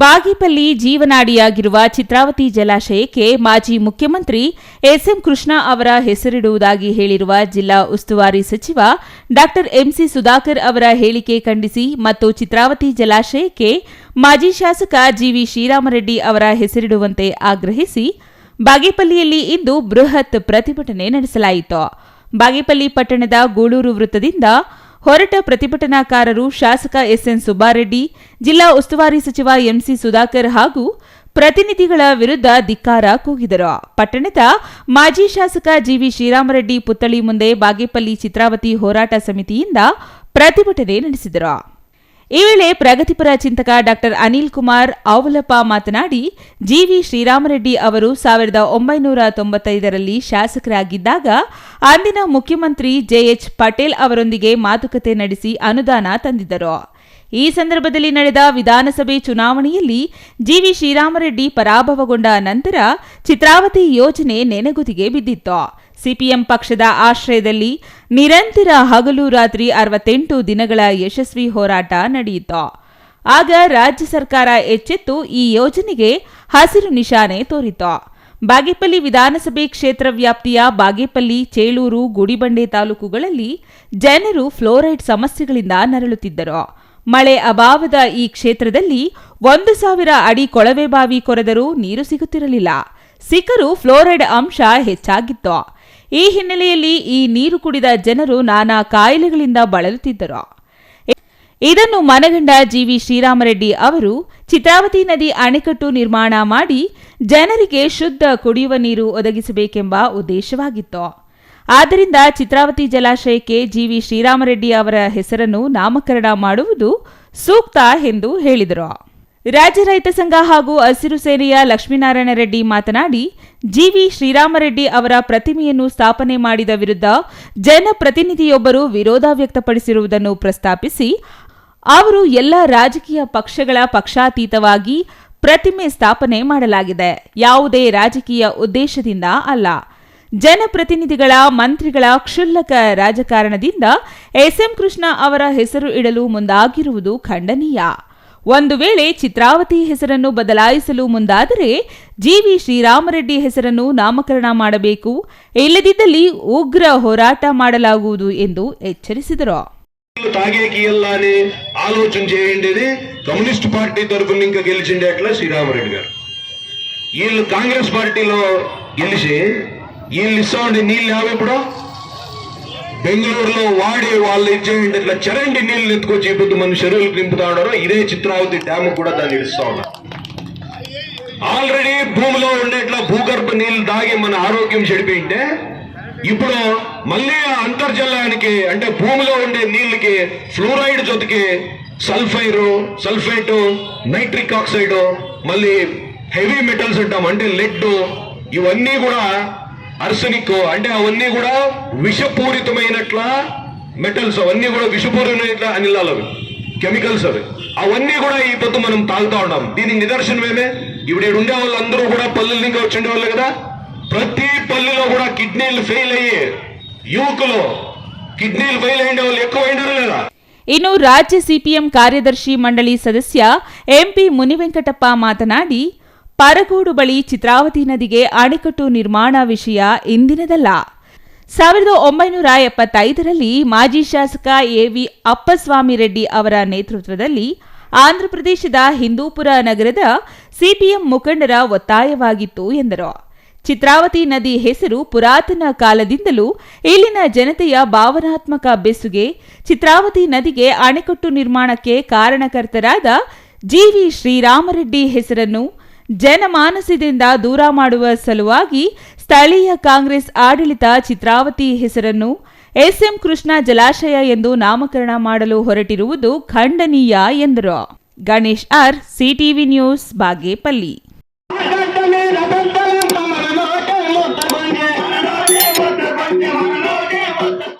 ಬಾಗೇಪಲ್ಲಿ ಜೀವನಾಡಿಯಾಗಿರುವ ಚಿತ್ರಾವತಿ ಜಲಾಶಯಕ್ಕೆ ಮಾಜಿ ಮುಖ್ಯಮಂತ್ರಿ ಎಸ್ಎಂ ಕೃಷ್ಣ ಅವರ ಹೆಸರಿಡುವುದಾಗಿ ಹೇಳಿರುವ ಜಿಲ್ಲಾ ಉಸ್ತುವಾರಿ ಸಚಿವ ಡಾ ಎಂಸಿ ಸುಧಾಕರ್ ಅವರ ಹೇಳಿಕೆ ಖಂಡಿಸಿ ಮತ್ತು ಚಿತ್ರಾವತಿ ಜಲಾಶಯಕ್ಕೆ ಮಾಜಿ ಶಾಸಕ ಜಿವಿ ಶ್ರೀರಾಮರೆಡ್ಡಿ ಅವರ ಹೆಸರಿಡುವಂತೆ ಆಗ್ರಹಿಸಿ ಬಾಗೇಪಲ್ಲಿಯಲ್ಲಿ ಇಂದು ಬೃಹತ್ ಪ್ರತಿಭಟನೆ ನಡೆಸಲಾಯಿತು. ಬಾಗೇಪಲ್ಲಿ ಪಟ್ಟಣದ ಗೂಳೂರು ವೃತ್ತದಿಂದ ಹೊರಟ ಪ್ರತಿಭಟನಾಕಾರರು ಶಾಸಕ ಎಸ್ಎನ್ ಸುಬ್ಬಾರೆಡ್ಡಿ, ಜಿಲ್ಲಾ ಉಸ್ತುವಾರಿ ಸಚಿವ ಎಂಸಿ ಸುಧಾಕರ್ ಹಾಗೂ ಪ್ರತಿನಿಧಿಗಳ ವಿರುದ್ಧ ಧಿಕ್ಕಾರ ಕೂಗಿದರು. ಪಟ್ಟಣದ ಮಾಜಿ ಶಾಸಕ ಜಿವಿ ಶ್ರೀರಾಮರೆಡ್ಡಿ ಪುತ್ಥಳಿ ಮುಂದೆ ಬಾಗೇಪಲ್ಲಿ ಚಿತ್ರಾವತಿ ಹೋರಾಟ ಸಮಿತಿಯಿಂದ ಪ್ರತಿಭಟನೆ ನಡೆಸಿದರು. ಈ ವೇಳೆ ಪ್ರಗತಿಪರ ಚಿಂತಕ ಡಾಕ್ಟರ್ ಅನಿಲ್ ಕುಮಾರ್ ಆವಲಪ್ಪ ಮಾತನಾಡಿ ಜಿವಿ ಶ್ರೀರಾಮರೆಡ್ಡಿ ಅವರು ಸಾವಿರದ ಒಂಬೈನೂರ ತೊಂಬತ್ತೈದರಲ್ಲಿ ಶಾಸಕರಾಗಿದ್ದಾಗ, ಅಂದಿನ ಮುಖ್ಯಮಂತ್ರಿ ಜೆಎಚ್ ಪಟೇಲ್ ಅವರೊಂದಿಗೆ ಮಾತುಕತೆ ನಡೆಸಿ ಅನುದಾನ ತಂದಿದ್ದರು. ಈ ಸಂದರ್ಭದಲ್ಲಿ ನಡೆದ ವಿಧಾನಸಭೆ ಚುನಾವಣೆಯಲ್ಲಿ ಜಿವಿ ಶ್ರೀರಾಮರೆಡ್ಡಿ ಪರಾಭವಗೊಂಡ ನಂತರ ಚಿತ್ರಾವತಿ ಯೋಜನೆ ನೆನೆಗುದಿಗೆ ಬಿದ್ದಿತ್ತು. ಸಿಪಿಎಂ ಪಕ್ಷದ ಆಶ್ರಯದಲ್ಲಿ ನಿರಂತರ ಹಗಲು ರಾತ್ರಿ ಅರವತ್ತೆಂಟು ದಿನಗಳ ಯಶಸ್ವಿ ಹೋರಾಟ ನಡೆಯಿತು. ಆಗ ರಾಜ್ಯ ಸರ್ಕಾರ ಎಚ್ಚೆತ್ತು ಈ ಯೋಜನೆಗೆ ಹಸಿರು ನಿಶಾನೆ ತೋರಿತು. ಬಾಗೇಪಲ್ಲಿ ವಿಧಾನಸಭೆ ಕ್ಷೇತ್ರ ವ್ಯಾಪ್ತಿಯ ಬಾಗೇಪಲ್ಲಿ, ಚೇಳೂರು, ಗುಡಿಬಂಡೆ ತಾಲೂಕುಗಳಲ್ಲಿ ಜನರು ಫ್ಲೋರೈಡ್ ಸಮಸ್ಯೆಗಳಿಂದ ನರಳುತ್ತಿದ್ದರು. ಮಳೆ ಅಭಾವದ ಈ ಕ್ಷೇತ್ರದಲ್ಲಿ ಒಂದು ಸಾವಿರ ಅಡಿ ಕೊಳವೆ ಬಾವಿ ಕೊರೆದರೂ ನೀರು ಸಿಗುತ್ತಿರಲಿಲ್ಲ. ಸಿಕ್ಕರೂ ಫ್ಲೋರೈಡ್ ಅಂಶ ಹೆಚ್ಚಾಗಿತ್ತು. ಈ ಹಿನ್ನೆಲೆಯಲ್ಲಿ ಈ ನೀರು ಕುಡಿದ ಜನರು ನಾನಾ ಕಾಯಿಲೆಗಳಿಂದ ಬಳಲುತ್ತಿದ್ದರು. ಇದನ್ನು ಮನಗಂಡ ಜಿವಿ ಶ್ರೀರಾಮರೆಡ್ಡಿ ಅವರು ಚಿತ್ರಾವತಿ ನದಿ ಅಣೆಕಟ್ಟು ನಿರ್ಮಾಣ ಮಾಡಿ ಜನರಿಗೆ ಶುದ್ಧ ಕುಡಿಯುವ ನೀರು ಒದಗಿಸಬೇಕೆಂಬ ಉದ್ದೇಶವಾಗಿತ್ತು. ಆದ್ದರಿಂದ ಚಿತ್ರಾವತಿ ಜಲಾಶಯಕ್ಕೆ ಜಿವಿ ಶ್ರೀರಾಮರೆಡ್ಡಿ ಅವರ ಹೆಸರನ್ನು ನಾಮಕರಣ ಮಾಡುವುದು ಸೂಕ್ತ ಎಂದು ಹೇಳಿದರು. ರಾಜ್ಯ ರೈತ ಸಂಘ ಹಾಗೂ ಹಸಿರು ಸೇನೆಯ ಲಕ್ಷ್ಮೀನಾರಾಯಣ ರೆಡ್ಡಿ ಮಾತನಾಡಿ ಜಿವಿ ಶ್ರೀರಾಮರೆಡ್ಡಿ ಅವರ ಪ್ರತಿಮೆಯನ್ನು ಸ್ಥಾಪನೆ ಮಾಡಿದ ವಿರುದ್ಧ ಜನಪ್ರತಿನಿಧಿಯೊಬ್ಬರು ವಿರೋಧ ವ್ಯಕ್ತಪಡಿಸಿರುವುದನ್ನು ಪ್ರಸ್ತಾಪಿಸಿ, ಅವರು ಎಲ್ಲ ರಾಜಕೀಯ ಪಕ್ಷಗಳ ಪಕ್ಷಾತೀತವಾಗಿ ಪ್ರತಿಮೆ ಸ್ಥಾಪನೆ ಮಾಡಲಾಗಿದೆ. ಯಾವುದೇ ರಾಜಕೀಯ ಉದ್ದೇಶದಿಂದ ಅಲ್ಲ. ಜನಪ್ರತಿನಿಧಿಗಳ, ಮಂತ್ರಿಗಳ ಕ್ಷುಲ್ಲಕ ರಾಜಕಾರಣದಿಂದ ಎಸ್ಎಂ ಕೃಷ್ಣ ಅವರ ಹೆಸರು ಇಡಲು ಮುಂದಾಗಿರುವುದು ಖಂಡನೀಯ. ಒಂದು ವೇಳೆ ಚಿತ್ರಾವತಿ ಹೆಸರನ್ನು ಬದಲಾಯಿಸಲು ಮುಂದಾದರೆ ಜಿವಿ ಶ್ರೀರಾಮರೆಡ್ಡಿ ಹೆಸರನ್ನು ನಾಮಕರಣ ಮಾಡಬೇಕು ಇಲ್ಲದಿದ್ದಲ್ಲಿ ಉಗ್ರ ಹೋರಾಟ ಮಾಡಲಾಗುವುದು ಎಂದು ఎచ్చరిసిదరు తాగేకి వెళ్ళాలని ఆలోచన చేయండి కమ్యూనిస్ట్ పార్టీ తరఫున ఇంకా గెలిచిండే అట్లా శ్రీరామరెడ్డి గారు వీళ్ళు కాంగ్రెస్ పార్టీలో గెలిచి వీళ్ళు ఇస్తామండి నీళ్ళు యావ ఇప్పుడు బెంగళూరులో వాడి వాళ్ళు ఇచ్చేయండి ఇట్లా చరండి నీళ్ళు ఎత్తుకొచ్చి ఇప్పుడు మన చెరువులకు నింపుతా ఉన్నారు ఇదే చిత్రావతి డ్యామ్ కూడా దాన్ని ఇస్తా ఉన్నారు ఆల్రెడీ భూమిలో ఉండేట్లా భూగర్భ నీళ్ళు తాగి మన ఆరోగ్యం చెడిపోయింటే ఇప్పుడు మళ్ళీ అంతర్జలానికి అంటే భూమిలో ఉండే నీళ్ళకి ఫ్లోరైడ్ జొతికి సల్ఫైర్ సల్ఫేట్ నైట్రిక్ ఆక్సైడ్ మళ్ళీ హెవీ మెటల్స్ అంటాం అంటే లెడ్ ఇవన్నీ కూడా అర్సనిక్ అంటే అవన్నీ కూడా విషపూరితమైనట్ల మెటల్స్ అవన్నీ కూడా విషపూరితమైన అనిలాలు అవి కెమికల్స్ అవి అవన్నీ కూడా ఈ పొద్దు మనం తాగుతా ఉన్నాం దీనికి నిదర్శనమేమే ఇప్పుడు ఈడ ఉండే వాళ్ళందరూ కూడా పల్లెల నుంచి వచ్చి ఉండేవాళ్ళు కదా ప్రతి పల్లెలో కూడా కిడ్నీలు ఫెయిల్ అయ్యి యువకులు కిడ్నీలు ఫెయిల్ అయిన వాళ్ళు ఎక్కువ అయినారు లేదా ಇನ್ನು ರಾಜ್ಯ ಸಿಪಿಎಂ ಕಾರ್ಯದರ್ಶಿ ಮಂಡಳಿ ಸದಸ್ಯ ಎಂಪಿ ಮುನಿವೆಂಕಟಪ್ಪ ಮಾತನಾಡಿ ಪರಗೋಡು ಬಳಿ ಚಿತ್ರಾವತಿ ನದಿಗೆ ಅಣೆಕಟ್ಟು ನಿರ್ಮಾಣ ವಿಷಯ ಇಂದಿನದಲ್ಲ. ಸಾವಿರದ ಒಂಬೈನೂರ ಎಪ್ಪತ್ತೈದರಲ್ಲಿ ಮಾಜಿ ಶಾಸಕ ಎವಿ ಅಪ್ಪಸ್ವಾಮಿ ರೆಡ್ಡಿ ಅವರ ನೇತೃತ್ವದಲ್ಲಿ ಆಂಧ್ರಪ್ರದೇಶದ ಹಿಂದೂಪುರ ನಗರದ ಸಿಪಿಎಂ ಮುಖಂಡರ ಒತ್ತಾಯವಾಗಿತ್ತು ಎಂದರು. ಚಿತ್ರಾವತಿ ನದಿ ಹೆಸರು ಪುರಾತನ ಕಾಲದಿಂದಲೂ ಇಲ್ಲಿನ ಜನತೆಯ ಭಾವನಾತ್ಮಕ ಬೆಸುಗೆ ಚಿತ್ರಾವತಿ ನದಿಗೆ ಅಣೆಕಟ್ಟು ನಿರ್ಮಾಣಕ್ಕೆ ಕಾರಣಕರ್ತರಾದ ಜಿವಿ ಶ್ರೀರಾಮರೆಡ್ಡಿ ಹೆಸರನ್ನು ಜನಮಾನಸದಿಂದ ದೂರ ಮಾಡುವ ಸಲುವಾಗಿ ಸ್ಥಳೀಯ ಕಾಂಗ್ರೆಸ್ ಆಡಳಿತ ಚಿತ್ರಾವತಿ ಹೆಸರನ್ನು ಎಸ್ಎಂ ಕೃಷ್ಣ ಜಲಾಶಯ ಎಂದು ನಾಮಕರಣ ಮಾಡಲು ಹೊರಟಿರುವುದು ಖಂಡನೀಯ ಎಂದರು. Ganesh R, CTV news, Bagepalli.